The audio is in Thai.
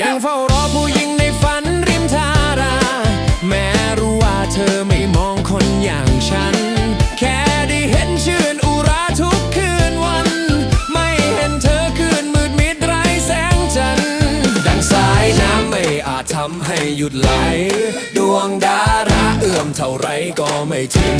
ยังเฝ้ารอผู้หญิงในฝันริมทารา แม้รู้ว่าเธอไม่มองคนอย่างฉัน แค่ได้เห็นชื่นอุราทุกคืนวัน ไม่เห็นเธอคืนมืดมิดไร้แสงจันทร์ดังสายน้ำไม่อาจทำให้หยุดไหล ดวงดาราเอื้อมเท่าไรก็ไม่ถึง